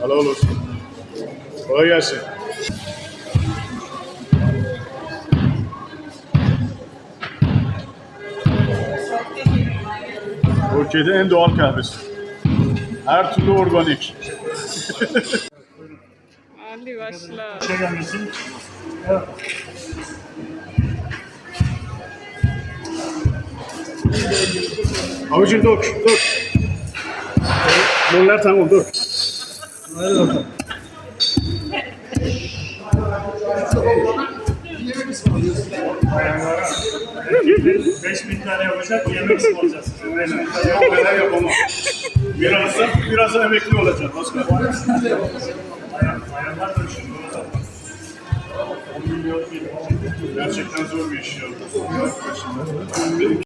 Helal olsun. Kolay gelsin. Türkiye'de en doğal kahvesi. Her türlü organik. Hadi başla. Şey gelmesin. Avucun dök, dök. Bunlar tamam, dök. Hadi bakalım. Bayanlara 5000 tane yapacak yemek ısmarlayacağız size. 5000 tane Yok, neler yapamam. Birazdan, birazdan emekli olacağım. Oscar. bayan, bayanlar da düşünüyor. 10 milyon bir Gerçekten zor bir iş ya.